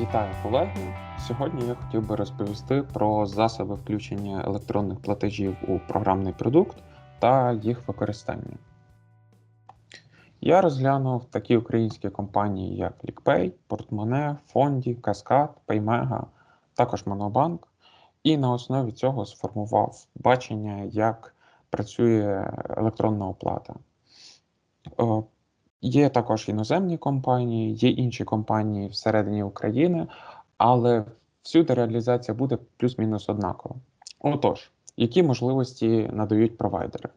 Вітаю колеги! Сьогодні я хотів би розповісти про засоби включення електронних платежів у програмний продукт та їх використання. Я розглянув такі українські компанії, як LickPay, Portmonee, Фонді, Каскад, Paymega, також Монобанк, і на основі цього сформував бачення, як працює електронна оплата. Є також іноземні компанії, є інші компанії всередині України, але всюди реалізація буде плюс-мінус однакова. Отож, які можливості надають провайдери?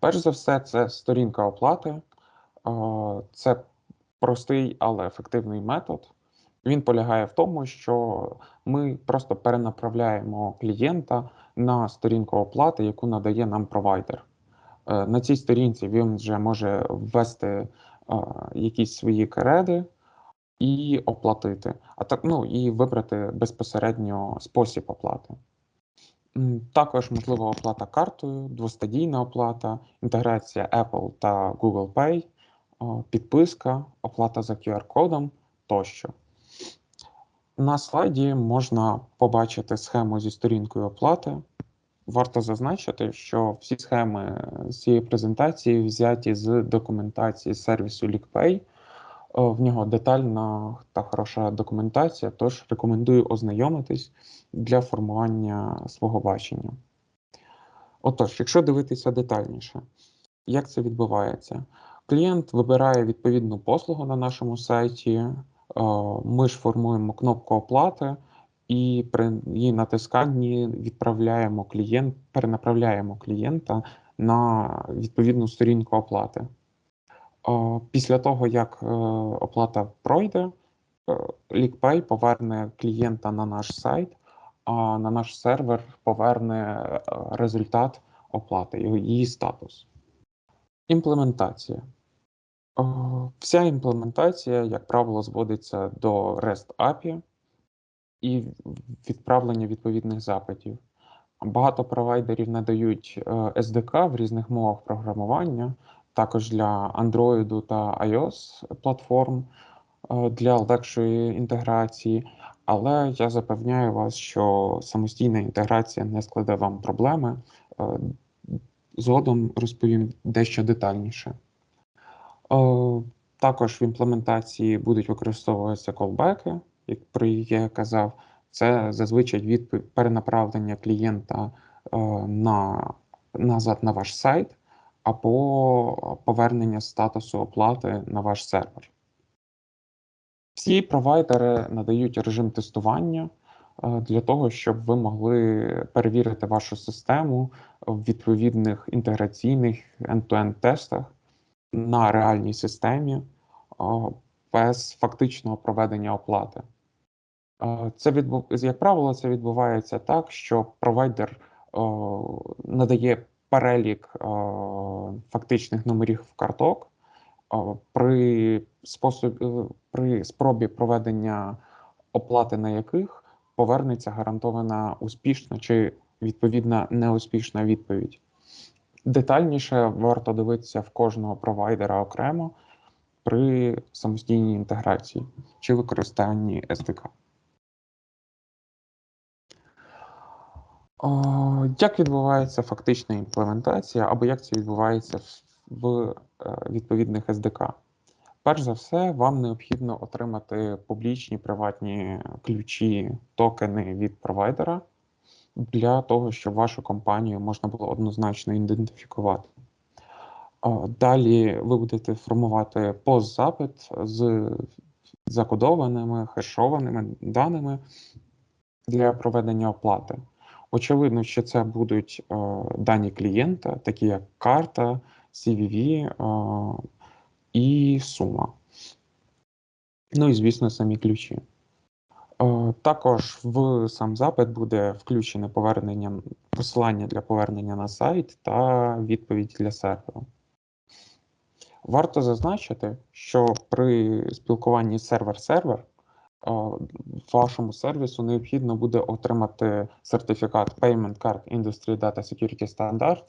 Перш за все, це сторінка оплати, це простий, але ефективний метод. Він полягає в тому, що ми просто перенаправляємо клієнта на сторінку оплати, яку надає нам провайдер. Е, На цій сторінці він вже може ввести е, якісь свої креди і оплатити, а так ну і вибрати безпосередньо спосіб оплати. Також можлива оплата картою, двостадійна оплата, інтеграція Apple та Google Pay, підписка, оплата за QR-кодом тощо. На слайді можна побачити схему зі сторінкою оплати. Варто зазначити, що всі схеми з цієї презентації взяті з документації сервісу LeakPay. Е, В нього детальна та хороша документація, тож рекомендую ознайомитись для формування свого бачення. Отож, якщо дивитися детальніше, як це відбувається? Клієнт вибирає відповідну послугу на нашому сайті. е, Ми ж формуємо кнопку оплати, і при її натисканні відправляємо клієнт, перенаправляємо клієнта на відповідну сторінку оплати. Е, Після того, як е, оплата пройде, е, LeakPay поверне клієнта на наш сайт, а на наш сервер поверне результат оплати, її статус. Імплементація. Вся імплементація, як правило, зводиться до REST API і відправлення відповідних запитів. Багато провайдерів надають е, SDK в різних мовах програмування, також для Android та iOS платформ е, для легшої інтеграції. Але я запевняю вас, що самостійна інтеграція не складе вам проблеми. Е, Згодом розповім дещо детальніше. Також в імплементації будуть використовуватися колбеки, як про я казав. Це зазвичай відповідь перенаправлення клієнта е, на, назад на ваш сайт або повернення статусу оплати на ваш сервер. Всі провайдери надають режим тестування е, для того, щоб ви могли перевірити вашу систему в відповідних інтеграційних end-to-end тестах на реальній системі е, без фактичного проведення оплати. Це відбу... як правило, це відбувається так, що провайдер е, надає перелік е, фактичних номерів карток. е, При способ... е, при спробі проведення оплати на яких повернеться гарантована успішна чи відповідна неуспішна відповідь. Детальніше варто дивитися в кожного провайдера окремо при самостійній інтеграції чи використанні SDK. Як відбувається фактична імплементація, або як це відбувається в е, відповідних SDK? Перш за все, вам необхідно отримати публічні приватні ключі, токени від провайдера для того, щоб вашу компанію можна було однозначно ідентифікувати. Далі ви будете формувати постзапит з закодованими, хешованими даними для проведення оплати. Очевидно, що це будуть е, дані клієнта, такі як карта, CVV е, і сума. Ну і, звісно, самі ключі. Е, Також в сам запит буде включене повернення, посилання для повернення на сайт та відповідь для серверу. Варто зазначити, що при спілкуванні сервер-сервер вашому сервісу необхідно буде отримати сертифікат Payment Card Industry Data Security Standard.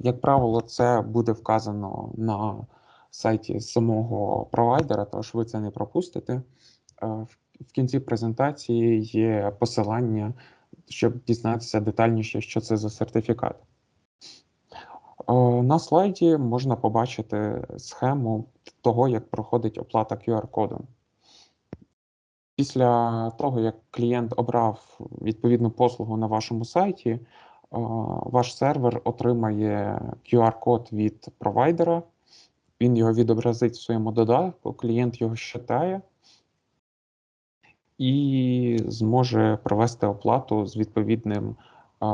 Як правило, це буде вказано на сайті самого провайдера, тож ви це не пропустите. В- кінці презентації є посилання, щоб дізнатися детальніше, що це за сертифікат. На слайді можна побачити схему того, як проходить оплата QR-кодом. Після того, як клієнт обрав відповідну послугу на вашому сайті, е, ваш сервер отримає QR-код від провайдера, він його відобразить в своєму додатку, клієнт його считає і зможе провести оплату з відповідним е,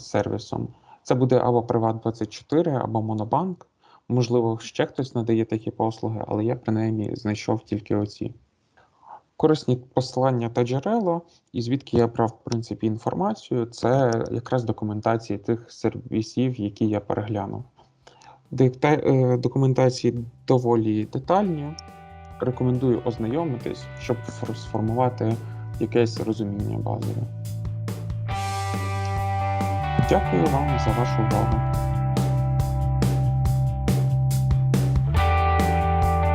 сервісом. Це буде або Приват24, або Монобанк. Можливо, ще хтось надає такі послуги, але я принаймні знайшов тільки оці. Корисні посилання та джерела, і звідки я брав в принципі інформацію, це якраз документації тих сервісів, які я переглянув. Е, Документації доволі детальні. Рекомендую ознайомитись, щоб сформувати якесь розуміння базове. Дякую вам за вашу увагу.